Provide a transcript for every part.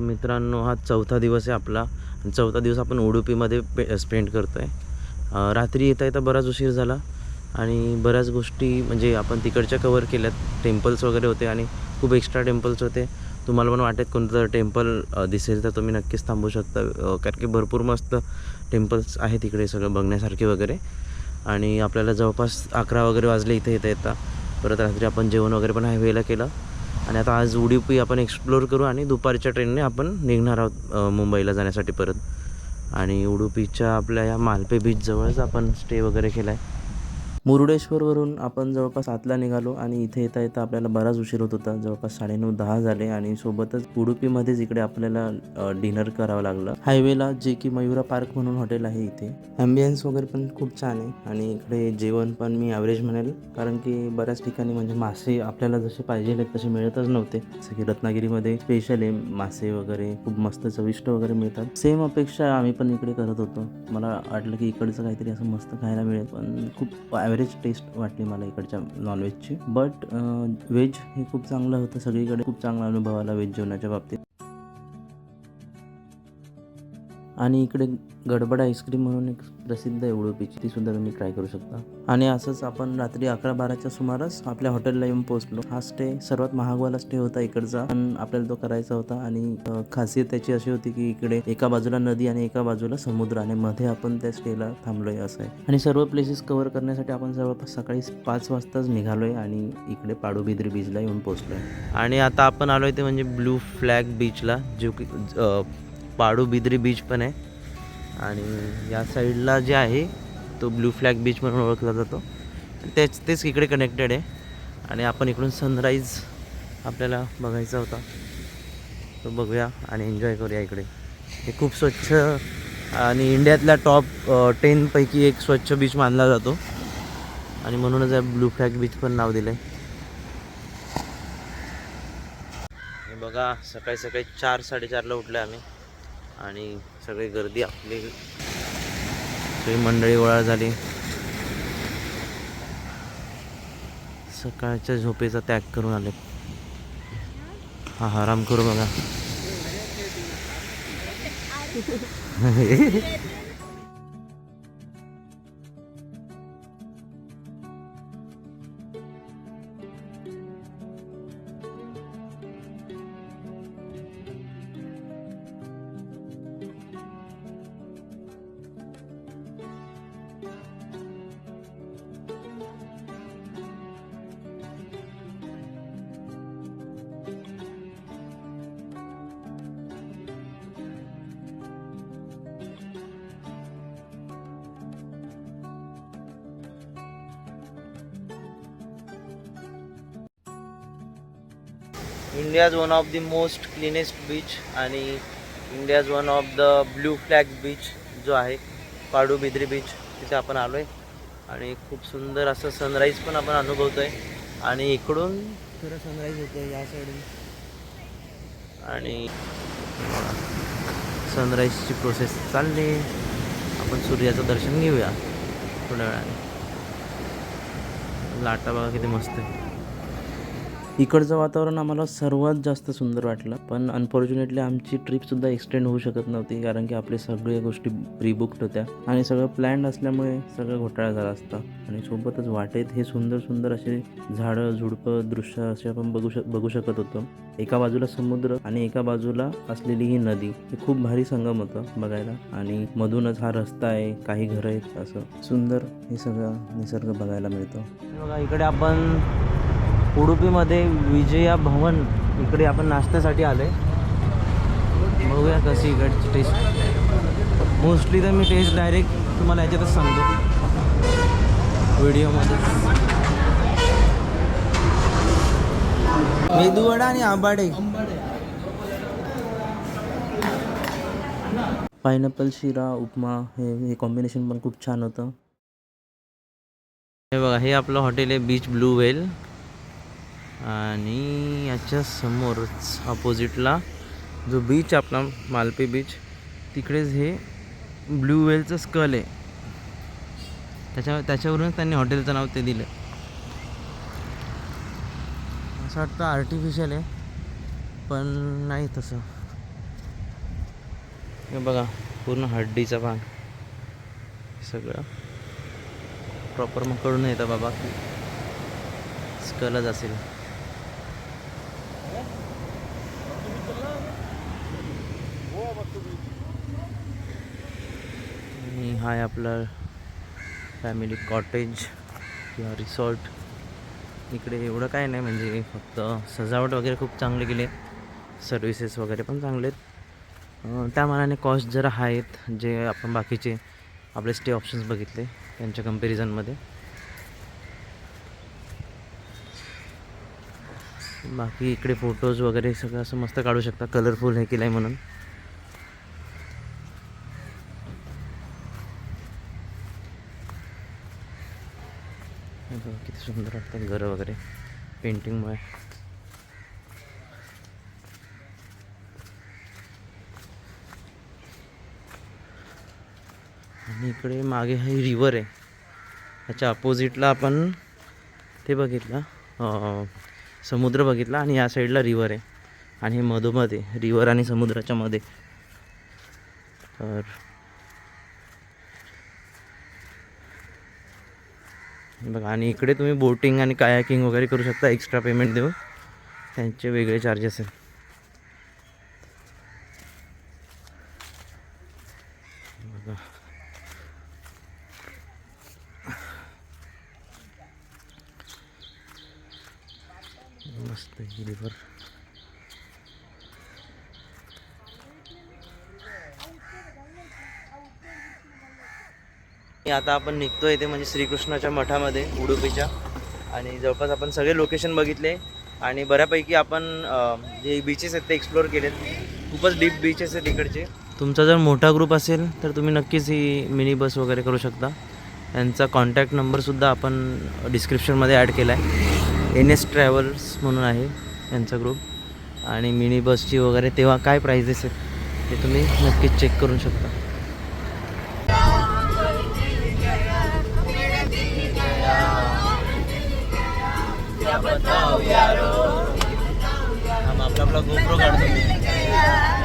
मित्रांनो हा चौथा दिवस आहे आपला. आणि चौथा दिवस आपण उडुपीमध्ये पे स्पेंड करतो आहे रात्री येता येता बराच उशीर झाला. आणि बऱ्याच गोष्टी म्हणजे आपण तिकडच्या कवर केल्यात. टेम्पल्स वगैरे होते आणि खूप एक्स्ट्रा टेम्पल्स होते. तुम्हाला पण वाटत कोणतं टेम्पल दिसेल तर तुम्ही नक्कीच थांबू शकता. कारण की भरपूर मस्त टेम्पल्स आहे तिकडे सगळं बघण्यासारखे वगैरे. आणि आपल्याला जवळपास अकरा वगैरे वाजले इथे येता येता. परत रात्री आपण जेवण वगैरे पण हायवेला केलं. आणि आता आज उडुपी आपण एक्सप्लोर करू आणि दुपारच्या ट्रेनने आपण निघणार आहोत मुंबईला जाण्यासाठी परत. आणि उडुपीच्या आपल्या या मालपे बीचजवळच आपण स्टे वगैरे केला आहे मुरुडेश्वरवरून आपण जवळपास सातला निघालो आणि इथे येता येता आपल्याला बराच उशीर होत होता. जवळपास साडेनऊ दहा झाले आणि सोबतच उडुपीमध्येच इकडे आपल्याला डिनर करावं लागलं. हायवेला जे की मयुरा पार्क म्हणून हॉटेल आहे इथे. ॲम्बियन्स वगैरे पण खूप छान आहे आणि इकडे जेवण पण मी ॲव्हरेज म्हणेल. कारण की बऱ्याच ठिकाणी म्हणजे मासे आपल्याला जसे पाहिजे आहेत तसे मिळतच नव्हते. जसं की रत्नागिरीमध्ये स्पेशल आहे मासे वगैरे खूप मस्त चविष्ट वगैरे मिळतात. सेम अपेक्षा आम्ही पण इकडे करत होतो. मला वाटलं की इकडचं काहीतरी असं मस्त खायला मिळेल पण खूप ॲव्हरेज टेस्ट वाटली मला इकडच्या नॉनव्हेजची बट व्हेज हे खूप चांगलं होतं. सगळीकडे खूप चांगला अनुभव आला व्हेज जेवणाच्या बाबतीत. आणि इकडे गडबड आईस्क्रीम म्हणून एक प्रसिद्ध आहे उडुपीची ती सुद्धा तुम्ही ट्राय करू शकता. आणि असंच आपण रात्री अकरा बाराच्या सुमारास आपल्या हॉटेलला येऊन पोहोचलो. हा स्टे सर्वात महागवाला स्टे होता इकडचा. पण आपल्याला तो करायचा होता आणि खासियत त्याची अशी होती की इकडे एका बाजूला नदी आणि एका बाजूला समुद्र आणि मध्ये आपण त्या स्टेला थांबलोय असं आहे. आणि सर्व प्लेसेस कव्हर करण्यासाठी आपण जवळपास सकाळी पाच वाजताच निघालोय आणि इकडे पाडोबिद्री बीचला येऊन पोहोचलोय. आणि आता आपण आलोय ते म्हणजे ब्लू फ्लॅग बीचला जो की पाडू बिद्री बीच पण आहे. आणि या साईडला जे आहे तो ब्लू फ्लॅग बीच म्हणून ओळखला जातो. तेच तेच इकडे कनेक्टेड आहे. आणि आपण इकडून सनराईज आपल्याला बघायचा होता. तो बघूया आणि एन्जॉय करूया इकडे. हे खूप स्वच्छ आणि इंडियातल्या टॉप टेनपैकी एक स्वच्छ बीच मानला जातो. आणि म्हणूनच या ब्लू फ्लॅग बीच पण नाव दिलं आहे बघा सकाळी सकाळी चार साडेचारला उठले आम्ही. आणि सगळी गर्दी आपली. सगळी मंडळी गोळा झाली. सकाळच्या झोपेचा त्याग करून आले. हा आराम करू बघा. India's one of the most cleanest beach आणि India's one of the blue flag beach जो आहे पाडू बिद्री बीच तिथे आपण आलो आहे आणि खूप सुंदर असं सनराईज पण आपण अनुभवतो आहे आणि इकडून खरं सनराईज होतो या साईडून आणि सनराईजची प्रोसेस चालली. आपण सूर्याचं दर्शन घेऊया थोड्या वेळाने. लाटा बघा किती मस्त आहे. इकडचं वातावरण आम्हाला सर्वात जास्त सुंदर वाटलं पण अनफॉर्च्युनेटली आमची ट्रिपसुद्धा एक्सटेंड होऊ शकत नव्हती कारण की आपले सगळ्या गोष्टी प्रीबुक्ड होत्या. आणि सगळं प्लॅन्ड असल्यामुळे सगळं घोटाळा झाला असता. आणि सोबतच वाटेत हे सुंदर सुंदर असे झाडं झुडपं दृश्य असे आपण बघू शक बघू शकत होतो. एका बाजूला समुद्र आणि एका बाजूला असलेली ही नदी हे खूप भारी संगम होतं बघायला. आणि मधूनच हा रस्ता आहे काही घरं आहेत असं सुंदर हे सगळं निसर्ग बघायला मिळतं. बघा इकडे आपण उडुपीमध्ये विजया भवन इकडे आपण नाश्त्यासाठी आलो आहे बघूया कशी इकडची टेस्ट मोस्टली तर मी टेस्ट डायरेक्ट तुम्हाला याच्यातच सांगतो. व्हिडिओमध्ये मेदूवडा आणि आंबाडे. पायनॅपल शिरा उपमा हे हे कॉम्बिनेशन पण खूप छान होतं. हे बघा हे आपलं हॉटेल आहे बीच ब्लू वेल आणि याच्या समोरच अपोजिटला जो बीच आपला मालपे बीच तिकडेच हे ब्ल्यू वेलचं स्कल आहे. त्याच्या त्याच्यावरूनच त्यांनी हॉटेलचं नाव ते दिलं. असं वाटतं आर्टिफिशियल आहे पण नाही तसं. हे बघा पूर्ण हड्डीचा भाग. सगळं प्रॉपर मग कळून येतं बाबा. स्कलच असेल आणि हा आहे आपला फॅमिली कॉटेज किंवा रिसॉर्ट इकडे एवढं काय नाही म्हणजे फक्त सजावट वगैरे खूप चांगली केली आहे. सर्विसेस वगैरे पण चांगले आहेत. त्या मानाने कॉस्ट जरा आहेत जे आपण बाकीचे आपले स्टे ऑप्शन्स बघितले त्यांच्या कम्पॅरिझनमध्ये बाकी इकडे फोटोज वगैरे सगळं असं मस्त काढू शकता. कलरफुल हे केलं आहे म्हणून हे बघा किती सुंदर वाटतात घरं वगैरे पेंटिंगमुळे आणि इकडे मागे हा रिवर आहे. ह्याच्या अपोजिटला आपण ते बघितलं समुद्र बघितला आणि या साईडला रिवर आहे. आणि हे मधोमध आहे रिवर आणि समुद्राच्या मध्ये. तर बघा आणि इकडे तुम्ही बोटिंग आणि कायाकिंग वगैरे करू शकता. एक्स्ट्रा पेमेंट देऊन. त्यांचे वेगळे चार्जेस आहेत. बघा. मस्त हिरीवर आता आपण निघतोय ते म्हणजे श्रीकृष्णाच्या मठामध्ये उडुपीच्या. आणि जवळपास आपण सगळे लोकेशन बघितले. आणि बऱ्यापैकी आपण जे बीचेस आहेत ते एक्सप्लोअर केलेत. खूपच डीप बीचेस आहेत इकडचे. तुमचा जर मोठा ग्रुप असेल तर तुम्ही नक्कीच ही मिनी बस वगैरे करू शकता. यांचा कॉन्टॅक्ट नंबरसुद्धा आपण डिस्क्रिप्शनमध्ये ॲड केला आहे एन एस ट्रॅव्हल्स म्हणून आहे यांचा ग्रुप आणि मिनी बसची वगैरे तेव्हा काय प्राइजेस आहेत ते तुम्ही नक्कीच चेक करू शकता. आपला आपला गोप्रो काढतो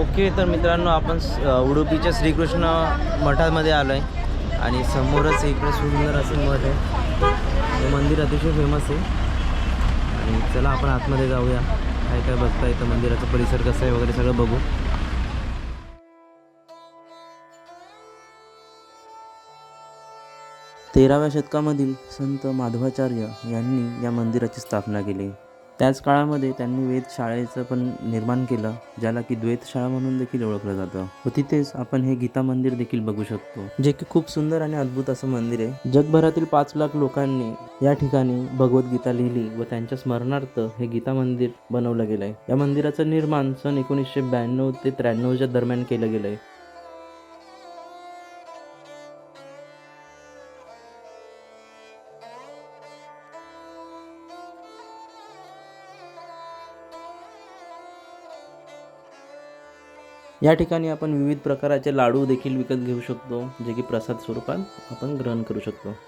ओके तर मित्रांनो आपण उडुपीच्या श्रीकृष्ण मठामध्ये आलो आहे आणि समोरच इकडे सुंदर असं मठ आहे. हे मंदिर अतिशय फेमस आहे. आणि चला आपण आतमध्ये जाऊया. काय काय बघता येतं मंदिराचा परिसर कसा आहे वगैरे सगळं बघू. तेराव्या शतकामधील संत माधवाचार्य यांनी या मंदिराची स्थापना केली. त्याच काळामध्ये त्यांनी वेधशाळेचं पण निर्माण केलं ज्याला की द्वैतशाळा म्हणून देखील ओळखलं जातं. व तिथेच आपण हे गीता मंदिर देखील बघू शकतो जे की खूप सुंदर आणि अद्भुत असं मंदिर आहे. जगभरातील पाच लाख लोकांनी या ठिकाणी भगवद्गीता लिहिली व त्यांच्या स्मरणार्थ हे गीता मंदिर बनवलं गेलंय. या मंदिराचं निर्माण सन एकोणीसशे ब्याण्णव ते त्र्याण्णवच्या दरम्यान केलं गेलंय. या ठिकाणी आपण विविध प्रकाराचे लाडू देखील विकत घेऊ शकतो जे की प्रसाद स्वरूपात आपण ग्रहण करू शकतो.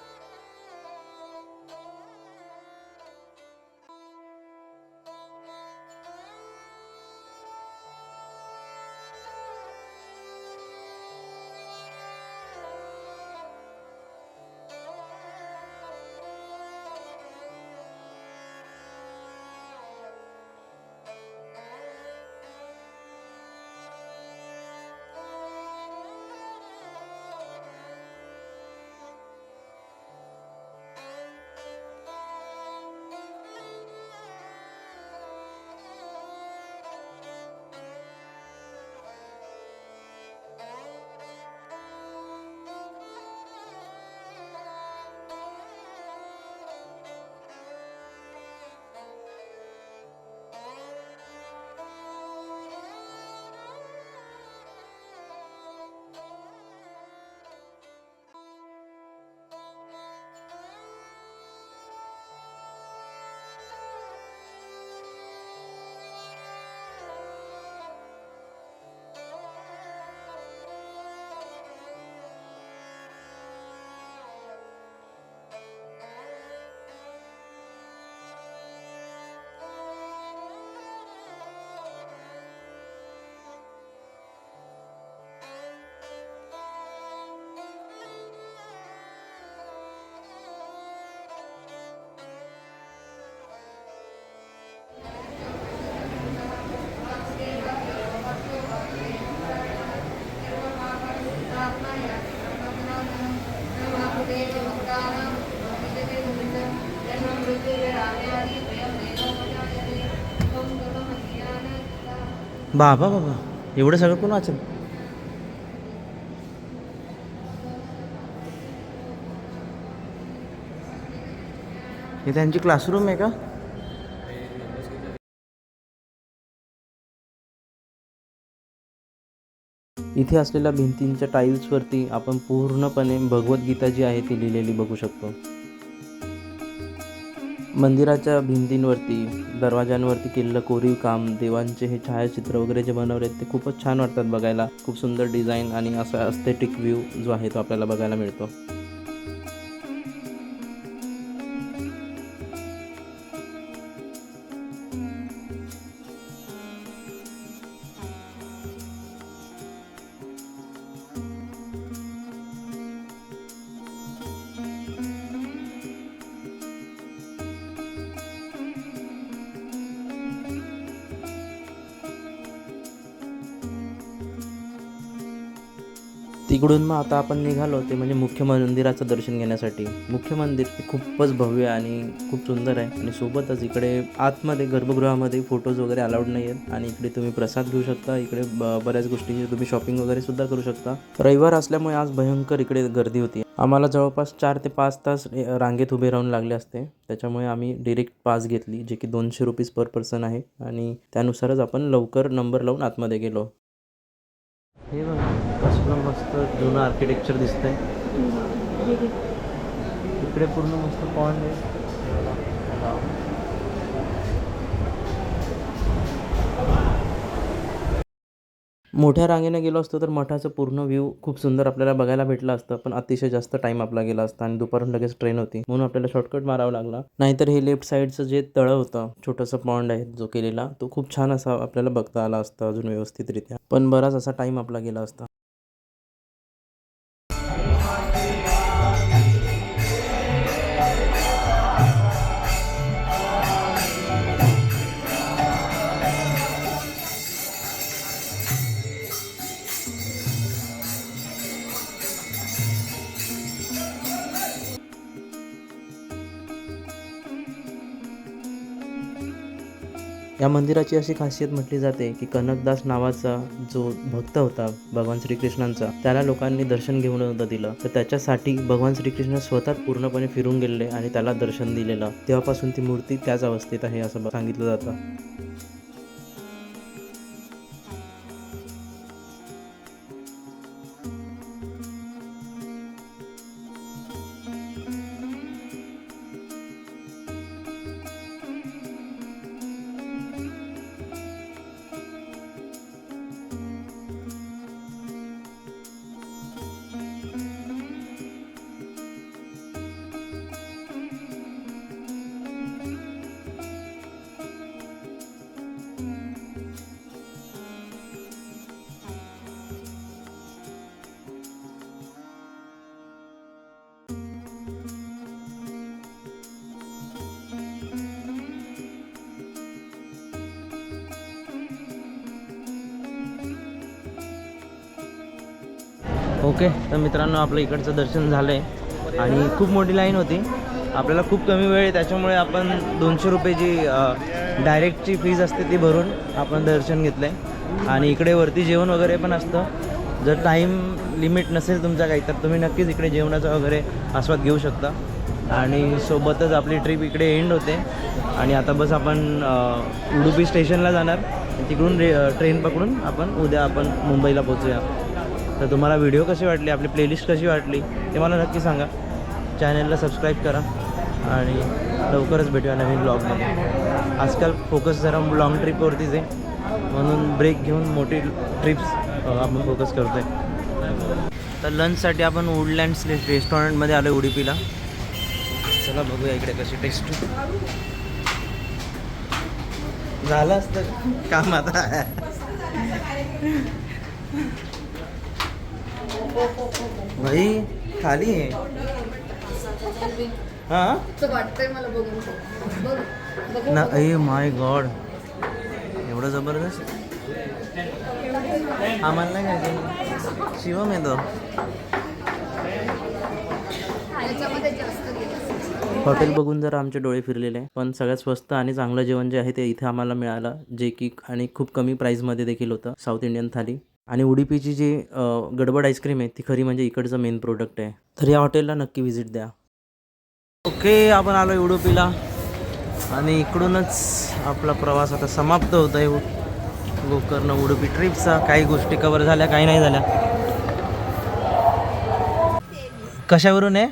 बाबा बाबा एवढं सगळं कोण वाचेल? हे त्यांची क्लासरूम आहे का? इथे असलेल्या भिंतींच्या टाईल्सवरती आपण पूर्णपणे भगवद्गीता जी आहे ती लिहिलेली बघू शकतो. मंदिराच्या भिंतींवरती दरवाजांवरती केलेलं कोरीव काम देवांचे हे छायाचित्र वगैरे जे बनवले ते खूपच छान वाटतात बघायला. खूप सुंदर डिझाईन आणि असा अस्थेटिक व्ह्यू जो आहे तो आपल्याला बघायला मिळतो. तिकडून मग आता आपण निघालो ते म्हणजे मुख्य मंदिराचं दर्शन घेण्यासाठी. मुख्य मंदिर हे खूपच भव्य आणि खूप सुंदर आहे. आणि सोबतच इकडे आतमध्ये गर्भगृहामध्ये फोटोज वगैरे अलाउड नाही आहेत. आणि इकडे तुम्ही प्रसाद घेऊ शकता. इकडे बऱ्याच गोष्टींची तुम्ही शॉपिंग वगैरे सुद्धा करू शकता. रविवार असल्यामुळे आज भयंकर इकडे गर्दी होती. आम्हाला जवळपास चार ते पाच तास रांगेत उभे राहून लागले असते. त्याच्यामुळे आम्ही डिरेक्ट पास घेतली जे की दोनशे रुपीज पर पर्सन आहे. आणि त्यानुसारच आपण लवकर नंबर लावून आतमध्ये गेलो. हे बघा. कसलं मस्त जुनं आर्किटेक्चर दिसतंय. इकडे पूर्ण मस्त पॉन्ड आहे. मोठ्या रांगेने गेलो असतो तर मठाचं पूर्ण व्ह्यू खूप सुंदर आपल्याला बघायला भेटलं असतं. पण अतिशय जास्त टाइम आपला गेला असता आणि दुपारून लगेच ट्रेन होती. म्हणून आपल्याला शॉर्टकट मारावा लागला. नाहीतर हे लेफ्ट साईडचं जे तळं होतं छोटंसं पॉन्ड आहे जो केलेला तो खूप छान असा आपल्याला बघता आला असता अजून व्यवस्थितरित्या. पण बराच असा टाइम आपला गेला असता. या मंदिराची अशी खासियत म्हटली जाते की कनकदास नावाचा जो भक्त होता भगवान श्रीकृष्णांचा त्याला लोकांनी दर्शन घेऊन नव्हतं दिलं. तर त्याच्यासाठी भगवान श्रीकृष्ण स्वतः पूर्णपणे फिरून गेलेले आणि त्याला दर्शन दिलेलं. तेव्हापासून ती मूर्ती त्याच अवस्थेत आहे असं सांगितलं जातं. ओके तर मित्रांनो आपलं इकडचं दर्शन झालं आहे आणि खूप मोठी लाईन होती. आपल्याला खूप कमी वेळ आहे त्याच्यामुळे आपण दोनशे रुपये जी डायरेक्टची फीज असते ती भरून आपण दर्शन घेतलं आहे आणि इकडे वरती जेवण वगैरे पण असतं. जर टाईम लिमिट नसेल तुमचा काही तर तुम्ही नक्कीच इकडे जेवणाचा वगैरे आस्वाद घेऊ शकता. आणि सोबतच आपली ट्रिप इकडे एंड होते. आणि आता बस आपण उडुपी स्टेशनला जाणार. तिकडून रे ट्रेन पकडून आपण उद्या आपण मुंबईला पोचूया तर तुम्हाला व्हिडिओ कशी वाटली? आपली प्लेलिस्ट कशी वाटली? ते मला नक्की सांगा. चॅनलला सबस्क्राईब करा आणि लवकरच भेटूया नवीन ब्लॉगमध्ये आजकाल फोकस जरा लॉंग ट्रिपवरतीच आहे. म्हणून ब्रेक घेऊन मोठी ट्रिप्स आपण फोकस करतो आहे तर लंचसाठी आपण वुडलँड्स रेस्टॉरंटमध्ये आलो उडुपीला. चला बघूया इकडे कशी टेस्ट झालं असतं. काम आता. भाई खाली आहे हा? ए माय गॉड एवढं जबरदस्त? आम्हाला नाही खायचं शिवम येतो हॉटेल बघून जरा आमचे डोळे फिरलेले पण सगळ्यात स्वस्त आणि चांगलं जेवण जे आहे ते इथे आम्हाला मिळालं. जे की आणि खूप कमी प्राईसमध्ये देखील होतं. South Indian thali. आणि उडीपीची जी गडबड आईस्क्रीम आहे ती खरी म्हणजे इकडचं मेन प्रोडक्ट आहे. तर या हॉटेलला नक्की व्हिजिट द्या. ओके आपण आलो उडुपीला. आणि इकडूनच आपला प्रवास आता समाप्त होत आहे गोकर्ण उडुपी ट्रिपचा काही गोष्टी कवर झाल्या काही नाही झाल्या. कशावरून आहे?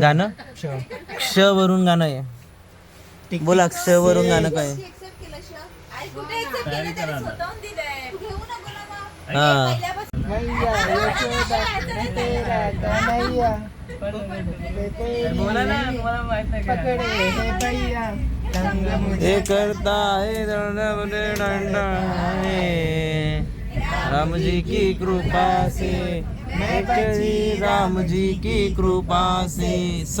गाणं? क्ष वरून गाणं आहे. बोला क्ष वरून गाणं काय हा. हे करता है राम जी की कृपा से राम जी की कृपा से. स.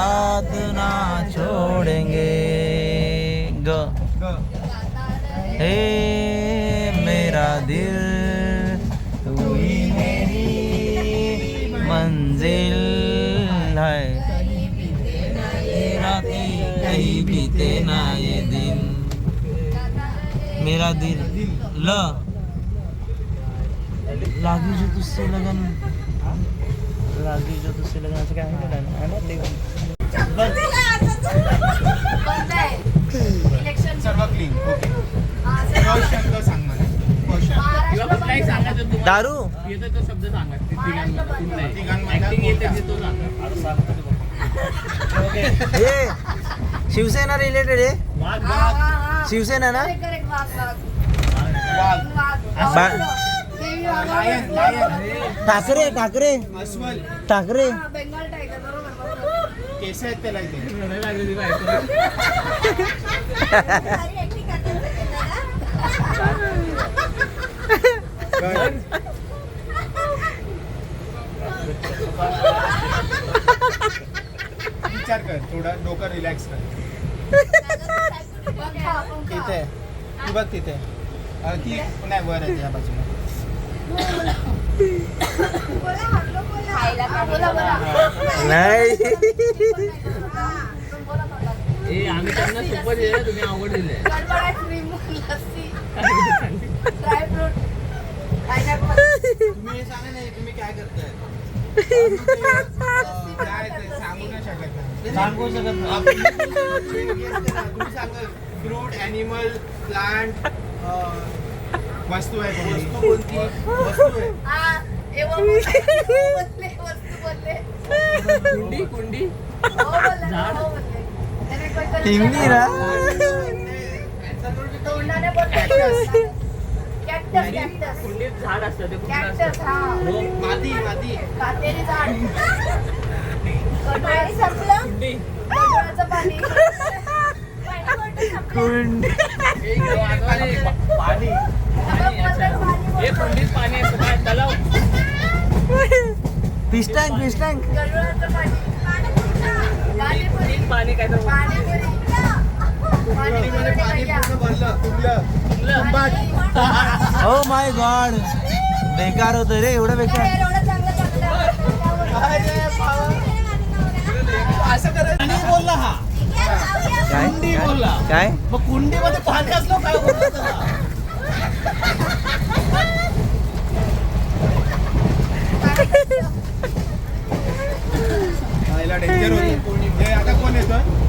साथ ना छोड़ेंगे। ग। हे मेरा दिल तू ही मेरी मंजिल है। कहीं बीते ना ये दिन। मेरा दिल ल। लागी जो तुझसे लगन। लागी जो तुझसे लगन असं काय आहे ना ते इलेक्शन सर्व क्लीन ओके शब्द सांग मला क्वेश्चन दारू हे शिवसेना रिलेटेड आहे शिवसेना ना ठाकरे ठाकरे. ठाकरे. बेंगाल टायगर बरोबर केस आहेत त्याला विचार कर थोडा डोकं रिलॅक्स कर. तिथे. तू बघ तिथे. ती नाही वर आहे त्या बाजूला. नाही. आम्ही त्यांना सुपर दिले तुम्ही आवड दिले तुम्ही सांगा नाही तुम्ही काय करताय? काय सांगू नाही शकत सांगू शकत फ्रूट ॲनिमल प्लांट वस्तू आहे? वस्तू कोणती वस्तू आहे हा एवढं बोलले वस्तू बोलले कुंडी कुंडी हो बोलले हो बोलले त्याने काहीतरी हिंदी ना तोंडाने बोलले कॅक्टस कॅक्टस कुंडीत झाड असतं ते कुठलं असतं कॅक्टस हा माती माती काटेरी झाड पाणी संपलं कुंडी गडबडाचं पाणी कुंड हे एक पा- पाणी. हे पाणी असतं काय तलाव फिश टँक फिश टँक पाणी काय तर. ओ माय गॉड बेकार होतं रे एवढं बेकार. असं करायचं नाही बोलला हा. काय? कुंडी बोलला. काय? मग कुंडीमध्ये पाणी असलं काय बोलला त्याला? आईला कोणी आता कोण येतं